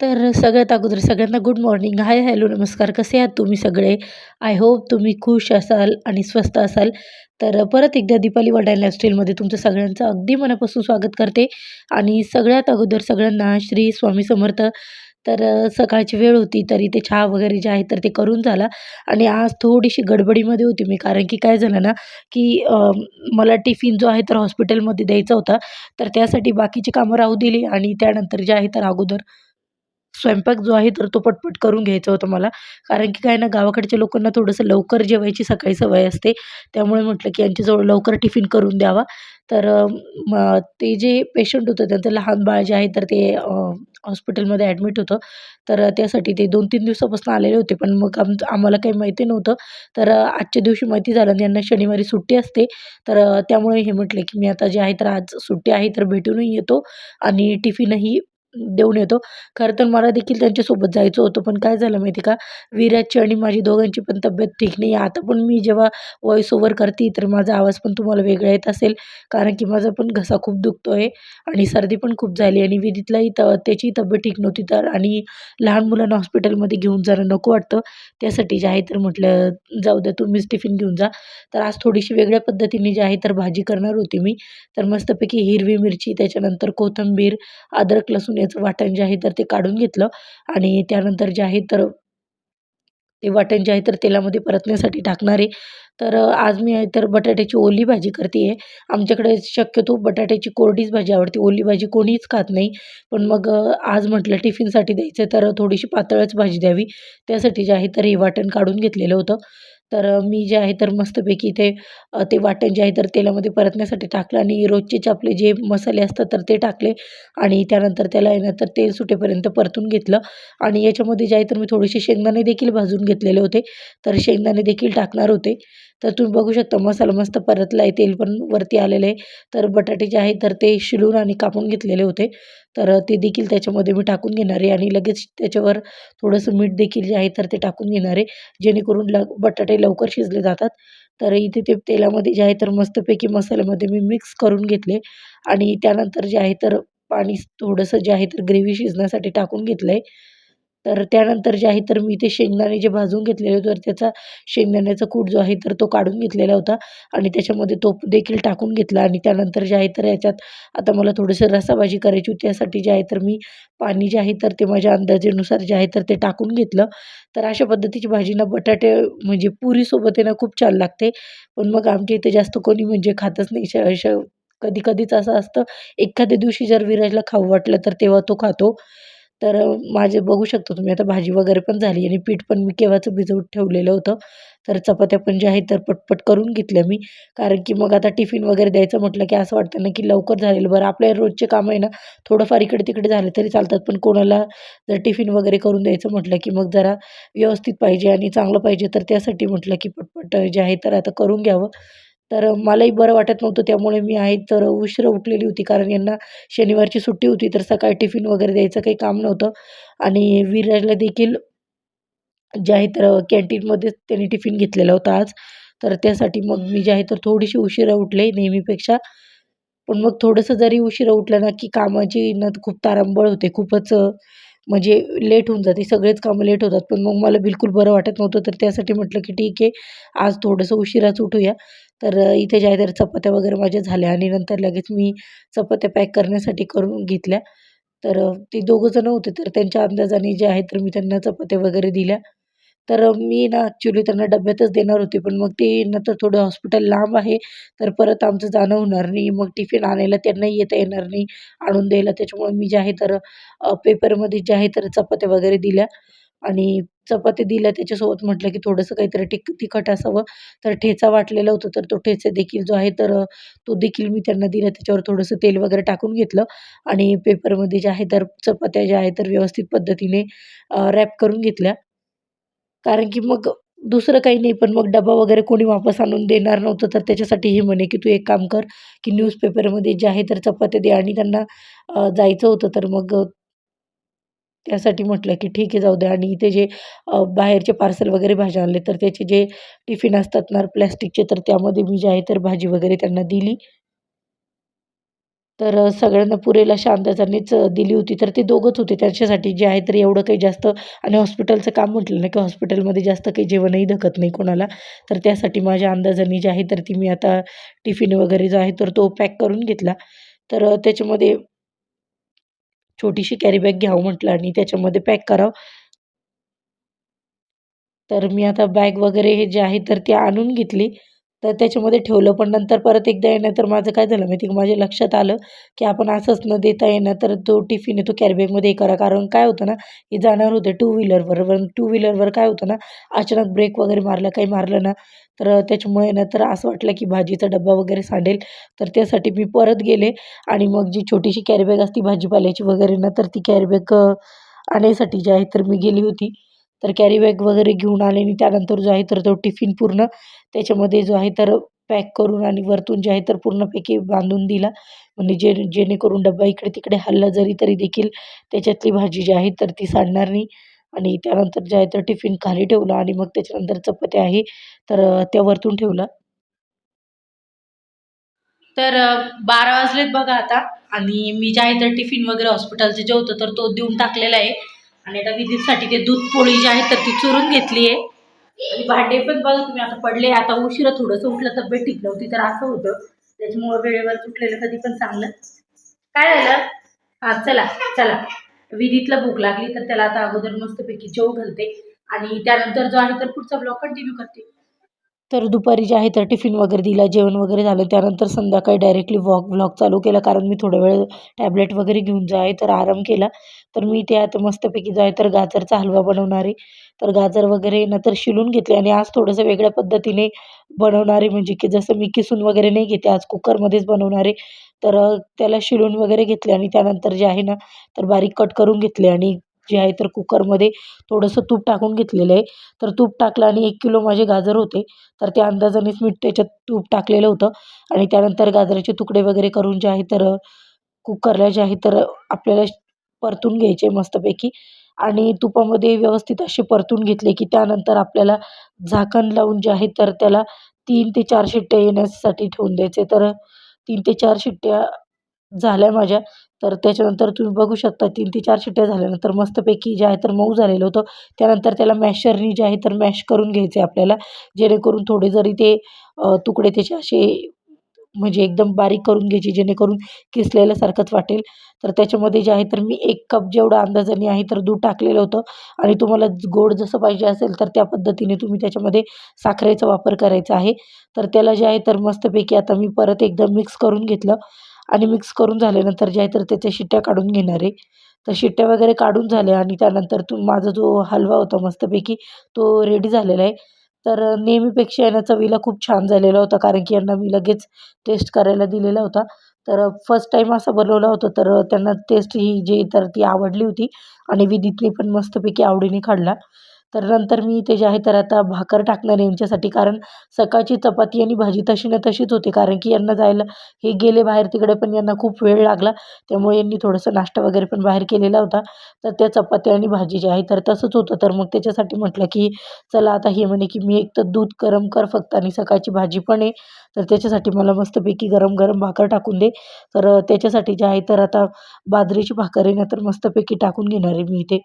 तर सगळ्यात अगोदर सगळ्यांना गुड मॉर्निंग हाय हॅलो नमस्कार. कसे आहात तुम्ही सगळे? आय होप तुम्ही खुश असाल आणि स्वस्त असाल. तर परत एकदा दीपाली वर्ल्ड लाईफस्टाईलमध्ये तुमचं सगळ्यांचं अगदी मनापासून स्वागत करते. आणि सगळ्यात अगोदर सगळ्यांना श्री स्वामी समर्थ. तर सकाळची वेळ होती तरी ते चहा वगैरे जे आहे तर ते करून झाला. आणि आज थोडीशी गडबडीमध्ये होती मी. कारण की काय झालं ना की मला टिफिन जो आहे तर हॉस्पिटलमध्ये द्यायचा होता. तर त्यासाठी बाकीची कामं राहू दिली आणि त्यानंतर जे आहे तर अगोदर स्वयंपाक जो आहे तर तो पटपट करून घ्यायचा होता मला. कारण की काय ना गावाकडच्या लोकांना थोडंसं लवकर जेवायची सकाळी सवय असते. त्यामुळे म्हटलं की यांच्याजवळ लवकर टिफिन करून द्यावा. तर मग ते जे पेशंट होतं त्यांचं लहान बाळ जे आहे तर ते हॉस्पिटलमध्ये ॲडमिट होतं. तर त्यासाठी ते दोन तीन दिवसापासून आलेले होते. पण मग आमचं आम्हाला काही माहिती नव्हतं. तर आजच्या दिवशी माहिती झालं आणि यांना शनिवारी सुट्टी असते. तर त्यामुळे हे म्हटले की मी आता जे आहे तर आज सुट्टी आहे तर भेटूनही येतो. आणि टिफिनही देऊन येतो. खरं तर मला देखील त्यांच्यासोबत जायचं होतं पण काय झालं माहिती का? विराजची आणि माझी दोघांची पण तब्येत ठीक नाही आता पण मी जेव्हा वॉईस ओव्हर करते तर माझा आवाज पण तुम्हाला वेगळा येत असेल. कारण की माझा पण घसा खूप दुखतो आहे आणि सर्दी पण खूप झाली आणि विधीतलाही त त्याची तब्येत ठीक नव्हती. तर आणि लहान मुलांना हॉस्पिटलमध्ये घेऊन जाणं नको वाटतं. त्यासाठी जे आहे तर म्हटलं जाऊ द्या तुम्हीच टिफिन घेऊन जा. तर आज थोडीशी वेगळ्या पद्धतीने जे आहे तर भाजी करणार होती मी. तर मस्तपैकी हिरवी मिरची त्याच्यानंतर कोथिंबीर अद्रक लसूण याचं वाटण जे आहे तर ते काढून घेतलं आणि त्यानंतर जे आहे तर ते वाटण जे आहे तर तेलामध्ये परतण्यासाठी टाकणार. आहे तर आज मी आहे तर बटाट्याची ओली भाजी करते आहे. आमच्याकडे शक्यतो बटाट्याची कोरडीच भाजी आवडते. ओली भाजी कोणीच खात नाही. पण मग आज म्हटलं टिफिनसाठी द्यायचं तर थोडीशी पातळच भाजी द्यावी. त्यासाठी जे आहे तर हे वाटण काढून घेतलेलं होतं. तर मी जे आहे तर मस्तपैकी इथे ते वाटण जे आहे तर तेलामध्ये परतण्यासाठी टाकलं आणि रोजचेच आपले जे मसाले असतात तर ते टाकले आणि त्यानंतर त्याला येणं तर तेल सुटेपर्यंत परतून घेतलं आणि याच्यामध्ये जे आहे तर मी थोडेसे शेंगदाणे देखील भाजून घेतलेले होते. तर शेंगदाणे देखील टाकणार होते. तर तुम्ही बघू शकता मसाला मस्त परतला आहे तेल पण वरती आलेलं आहे. तर बटाटे जे आहे तर ते शिलून आणि कापून घेतलेले होते. तर ते देखील त्याच्यामध्ये मी टाकून घेणार आहे आणि लगेच त्याच्यावर थोडंसं मीठ देखील जे आहे तर ते टाकून घेणार आहे. जेणेकरून ल बटाटे लवकर शिजले जातात. तर इथे ते तेलामध्ये जे आहे तर मस्तपैकी मसाल्यामध्ये मी मिक्स करून घेतले. आणि त्यानंतर जे आहे तर पाणी थोडंसं जे आहे तर ग्रेव्ही शिजण्यासाठी टाकून घेतलं आहे तर त्यानंतर जे आहे तर मी ते शेंगदाणे जे भाजून घेतलेले होते तर त्याचा शेंगदाण्याचा कूट जो आहे तर तो काढून घेतलेला होता. आणि त्याच्यामध्ये तो देखील टाकून घेतला. आणि त्यानंतर जे आहे तर याच्यात आता मला थोडंसं रसाभाजी करायची होती त्यासाठी जे आहे तर मी पाणी जे आहे तर ते माझ्या अंदाजेनुसार जे आहे तर ते टाकून घेतलं. तर अशा पद्धतीची भाजी ना बटाटे म्हणजे पुरीसोबत आहे ना खूप छान लागते. पण मग आमच्या इथे जास्त कोणी म्हणजे खातच नाही. श कधी कधीच असं असतं एखाद्या दिवशी जर विराजला खाऊ वाटलं तर तेव्हा तो खातो. तर माझे बघू शकता तुम्ही. आता भाजी वगैरे पण झाली आणि पीठ पण मी केव्हाचं भिजवून ठेवलेलं होतं. तर चपात्या पण ज्या आहेत तर पटपट करून घेतल्या मी. कारण की मग आता टिफिन वगैरे द्यायचं म्हटलं की असं वाटतं ना की लवकर झालेलं. बरं आपल्या रोजचे कामं आहे ना थोडंफार इकडे तिकडे झाले तरी चालतात. पण कोणाला जर टिफिन वगैरे करून द्यायचं म्हटलं की मग जरा व्यवस्थित पाहिजे आणि चांगलं पाहिजे तर त्यासाठी म्हटलं की पटपट जे आहे तर आता करून घ्यावं. तर मलाही बरं वाटत नव्हतं त्यामुळे मी आहे तर उशिरा उठलेली होती कारण यांना शनिवारची सुट्टी होती तर सकाळी टिफिन वगैरे द्यायचं काही काम नव्हतं. आणि विराजला देखील जे आहे तर कॅन्टीनमध्येच त्यांनी टिफिन घेतलेला होता आज. तर त्यासाठी मग मी जे आहे तर थोडीशी उशिरा उठले नेहमीपेक्षा. पण मग थोडंसं जरी उशिरा उठलं ना की कामाची ना खूप तारांबळ होते खूपच म्हणजे लेट होऊन जाते सगळेच कामं लेट होतात. पण मग मला बिलकुल बरं वाटत नव्हतं तर त्यासाठी म्हटलं की ठीक आहे आज थोडंसं उशिराच उठूया. तर इथे जे आहे तर चपात्या वगैरे माझ्या झाल्या आणि नंतर लगेच मी चपात्या पॅक करण्यासाठी करून घेतल्या. तर ते दोघंजणं होते तर त्यांच्या अंदाजाने जे आहे तर मी त्यांना चपात्या वगैरे दिल्या. तर मी ना ॲक्च्युली त्यांना डब्यातच देणार होते पण मग ते नंतर थोडं हॉस्पिटल लांब आहे तर परत आमचं जाणं होणार नाही. मग टिफिन आणायला त्यांना येता येणार नाही आणून द्यायला. त्याच्यामुळे मी जे आहे तर पेपरमध्ये जे आहे तर चपात्या वगैरे दिल्या. आणि चपाती दिल्या त्याच्यासोबत म्हटलं की थोडंसं काहीतरी टिक तिखट असावं. तर ठेचा वाटलेला होता तर तो ठेचा देखील जो आहे तर तो देखील मी त्यांना दिला. त्याच्यावर थोडंसं तेल वगैरे टाकून घेतलं आणि पेपरमध्ये जे आहे तर चपात्या ज्या आहे तर व्यवस्थित पद्धतीने रॅप करून घेतल्या. कारण की मग दुसरं काही नाही पण मग डबा वगैरे कोणी वापस आणून देणार नव्हतं. तर त्याच्यासाठी हे म्हणे की तू एक काम कर की न्यूजपेपरमध्ये जे आहे तर चपात्या दे. आणि त्यांना जायचं होतं तर मग त्यासाठी म्हटलं की ठीक आहे जाऊ द्या आणि इथे जे बाहेरचे पार्सल वगैरे भाज्या आणले तर त्याचे जे टिफिन असतात ना प्लॅस्टिकचे तर त्यामध्ये मी जे आहे तर भाजी वगैरे त्यांना दिली. तर सगळ्यांना पुरेल अशा अंदाजानेच दिली होती. तर ते दोघंच होते. त्यांच्यासाठी जे आहे तर एवढं काही जास्त आणि हॉस्पिटलचं काम म्हटलं ना की हॉस्पिटलमध्ये जास्त काही जेवणही धकत नाही कोणाला. तर त्यासाठी माझ्या अंदाजाने जे आहे तर ती मी आता टिफिन वगैरे जो आहे तर तो पॅक करून घेतला. तर त्याच्यामध्ये छोटीशी कॅरी बॅग घ्यावं म्हटलं आणि त्याच्यामध्ये पॅक करावं. तर मी आता बॅग वगैरे हे जे आहे तर ती आणून घेतली. तर त्याच्यामध्ये ठेवलं. पण नंतर परत एकदा येणं तर माझं काय झालं माहिती माझ्या लक्षात आलं की आपण असंच न देता येणं तर तो टिफिन आहे तो कॅरीबॅगमध्ये करा. कारण काय होतं ना हे जाणार होते टू व्हीलरवर पण टू व्हीलरवर काय होतं ना अचानक ब्रेक वगैरे मारलं काही मारलं ना तर त्याच्यामुळे ना तर असं वाटलं की भाजीचा डब्बा वगैरे सांडेल. तर त्यासाठी मी परत गेले आणि मग जी छोटीशी कॅरीबॅग असती भाजीपाल्याची वगैरे ना तर ती कॅरीबॅग आणण्यासाठी जी आहे तर मी गेली होती. तर कॅरी बॅग वगैरे घेऊन आले आणि त्यानंतर जो आहे तर तो टिफिन पूर्ण त्याच्यामध्ये जो आहे तर पॅक करून आणि वरतून जे आहे तर पूर्णपैकी बांधून दिला. म्हणजे जे जेणेकरून डब्बा इकडे तिकडे हल्ला जरी तरी देखील त्याच्यातली भाजी जी आहे तर ती सांडणार नाही. आणि त्यानंतर जे आहे तर टिफिन खाली ठेवला आणि मग त्याच्यानंतर चपात्या आहे तर त्या वरतून ठेवला. तर बारा वाजलेत बघा आता. आणि मी जे आहे तर टिफिन वगैरे हॉस्पिटलचं जे होतं तर तो देऊन टाकलेला आहे. आणि आता विधीसाठी ते दूध पोळी जी आहे तर ती चुरून घेतली आहे. आणि भांडे पण बघा तुम्ही आता पडले आता उशिरा थोडंसं उठलं तब्येत ठीक नव्हती तर असं होतं. त्याच्यामुळं वेळेवर उठलेलं कधी पण चांगलं. काय झालं हां चला चला. विधीतला भूक लागली तर त्याला आता अगोदर मस्तपैकी जेव घालते. आणि त्यानंतर जो आहे तर पुढचा ब्लॉग कंटिन्यू करते. तर दुपारी जे आहे तर टिफिन वगैरे दिला जेवण वगैरे झालं. त्यानंतर संध्याकाळी डायरेक्टली वॉक व्लॉग चालू केला कारण मी थोडा वेळ टॅबलेट वगैरे घेऊन जाय आहे तर आराम केला. तर मी ते आता मस्तपैकी जो आहे तर गाजरचा हलवा बनवणारे तर गाजर वगैरे ना तर शिलून घेतले आणि आज थोडंसं वेगळ्या पद्धतीने बनवणारे म्हणजे की जसं मी किसून वगैरे नाही घेते आज कुकरमध्येच बनवणारे तर त्याला शिलून वगैरे घेतले आणि त्यानंतर जे आहे ना तर बारीक कट करून घेतले आणि जे आहे तर कुकरमध्ये थोडंसं तूप टाकून घेतलेलं आहे. तर तूप टाकलं आणि एक किलो माझे गाजर होते. तर त्या अंदाजानेच मी त्याच्यात तूप टाकलेलं होतं. आणि त्यानंतर गाजराचे तुकडे वगैरे करून जे आहे तर कुकरला जे आहे तर आपल्याला परतून घ्यायचे मस्तपैकी. आणि तुपामध्ये व्यवस्थित असे परतून घेतले की त्यानंतर आपल्याला झाकण लावून जे आहे तर त्याला तीन ते चार शिट्ट्या येण्यासाठी ठेवून द्यायचे. तर तीन ते चार शिट्ट्या झाल्या माझ्या. तर त्याच्यानंतर तुम्ही बघू शकता तीन ते चार शिट्ट्या झाल्यानंतर मस्तपैकी जे आहे तर मऊ झालेलं होतं. त्यानंतर त्याला मॅशरनी जे आहे तर मॅश करून घ्यायचे आपल्याला. जेणेकरून थोडे जरी ते तुकडे त्याचे असे म्हणजे एकदम बारीक करून घ्यायची जेणेकरून किसलेल्यासारखंच वाटेल. तर त्याच्यामध्ये जे आहे तर मी एक कप जेवढं अंदाजाने आहे तर दूध टाकलेलं होतं. आणि तुम्हाला गोड जसं पाहिजे असेल तर त्या पद्धतीने तुम्ही त्याच्यामध्ये साखरेचा वापर करायचा आहे. तर त्याला जे आहे तर मस्तपैकी आता मी परत एकदम मिक्स करून घेतलं. आणि मिक्स करून झाल्यानंतर जे आहे तर त्याच्या शिट्ट्या काढून घेणार आहे. तर शिट्ट्या वगैरे काढून झाल्या आणि त्यानंतर तू माझा जो हलवा होता मस्तपैकी तो रेडी झालेला आहे. तर नेहमीपेक्षा यांना चवीला खूप छान झालेला होता कारण की यांना मी लगेच टेस्ट करायला दिलेला होता. तर फर्स्ट टाईम असा बनवला होता तर त्यांना टेस्ट ही जी तर ती आवडली होती आणि विदितने पण मस्तपैकी आवडीने खाल्ला. तर नंतर मी ते जे आहे तर आता भाकर टाकणार आहे यांच्यासाठी. कारण सकाळची चपाती आणि भाजी तशी ना तशीच होती. कारण की यांना जायला हे गेले बाहेर तिकडे पण यांना खूप वेळ लागला. त्यामुळे यांनी थोडंसं नाश्ता वगैरे पण बाहेर केलेला होता. तर त्या चपाती आणि भाजी जी आहे तर तसंच होतं. तर मग त्याच्यासाठी म्हटलं की चला आता हे म्हणे की मी एक तर दूध गरम कर फक्त आणि सकाळची भाजी पण आहे. तर त्याच्यासाठी मला मस्तपैकी गरम गरम भाकर टाकून दे. तर त्याच्यासाठी जे आहे तर आता बाजरीची भाकर आहे ना तर मस्तपैकी टाकून घेणार आहे मी इथे.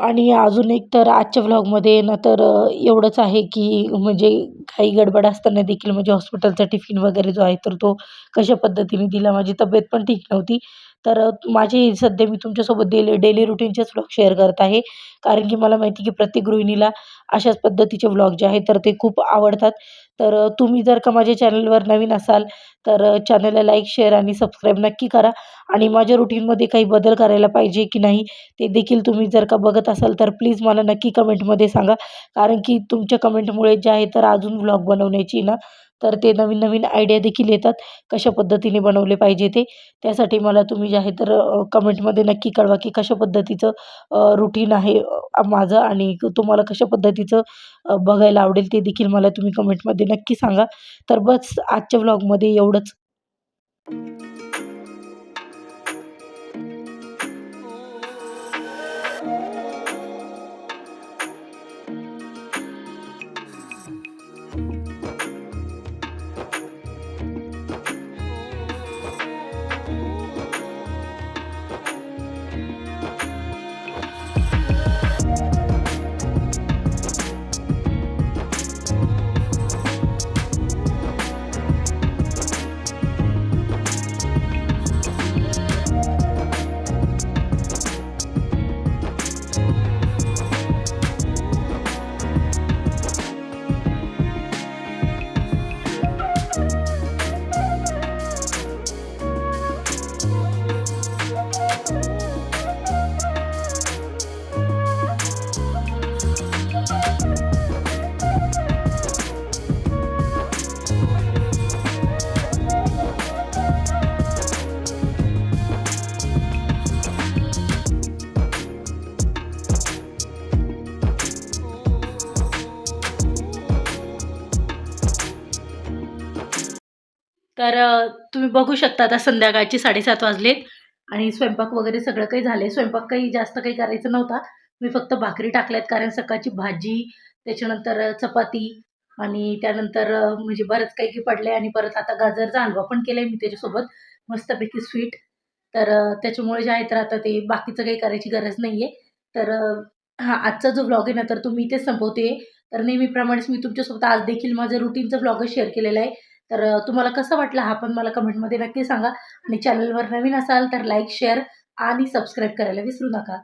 आणि अजून एक तर आजच्या व्लॉगमध्ये ना तर एवढंच आहे की म्हणजे काही गडबड असताना देखील म्हणजे हॉस्पिटलचा टिफिन वगैरे जो आहे तर तो कशा पद्धतीने दिला. माझी तब्येत पण ठीक नव्हती. तर माझी सध्या मी तुमच्यासोबत डेली डेली रुटीनचेच व्लॉग शेअर करत आहे. कारण की मला माहिती की प्रत्येक गृहिणीला अशाच पद्धतीचे व्लॉग जे आहेत तर ते खूप आवडतात. तर तुम्ही जर का माझ्या चॅनलवर नवीन असाल तर चॅनलला लाईक शेअर आणि सबस्क्राईब नक्की करा. आणि माझ्या रुटीनमध्ये काही बदल करायला पाहिजे की नाही ते देखील तुम्ही जर का बघत असाल तर प्लीज मला नक्की कमेंटमध्ये सांगा. कारण की तुमच्या कमेंटमुळे जे आहे तर अजून व्लॉग बनवण्याची ना तर ते नवीन नवीन आयडिया देखील येतात कशा पद्धतीने बनवले पाहिजे ते. त्यासाठी मला तुम्ही जे आहे तर कमेंटमध्ये नक्की कळवा की कशा पद्धतीचं रुटीन आहे माझं आणि तुम्हाला कशा पद्धतीचं बघायला आवडेल ते देखील मला तुम्ही कमेंटमध्ये नक्की सांगा. तर बस आजच्या व्लॉगमध्ये एवढंच. तर तुम्ही बघू शकता आता संध्याकाळचे साडेसात वाजलेत आणि स्वयंपाक वगैरे सगळं काही झालं आहे स्वयंपाक काही जास्त काही करायचं नव्हता. मी फक्त भाकरी टाकल्यात कारण सकाळची भाजी त्याच्यानंतर चपाती आणि त्यानंतर म्हणजे बरंच काही की पडले आणि परत आता गाजरचा हलवा पण केला आहे मी त्याच्यासोबत. मस्तपैकी स्वीट तर त्याच्यामुळे जे आहे तर आता ते बाकीचं काही करायची गरज नाही आहे तर हा हां आजचा जो ब्लॉग आहे ना तर तुम्ही इथेच संपवते. तर नेहमीप्रमाणेच मी तुमच्यासोबत आज देखील माझं रुटीनचं ब्लॉग शेअर केलेला आहे. तर तुम्हाला कसं वाटलं हा पण मला कमेंटमध्ये नक्की सांगा. आणि चॅनलवर नवीन असाल तर लाईक शेअर आणि सबस्क्राईब करायला विसरू नका.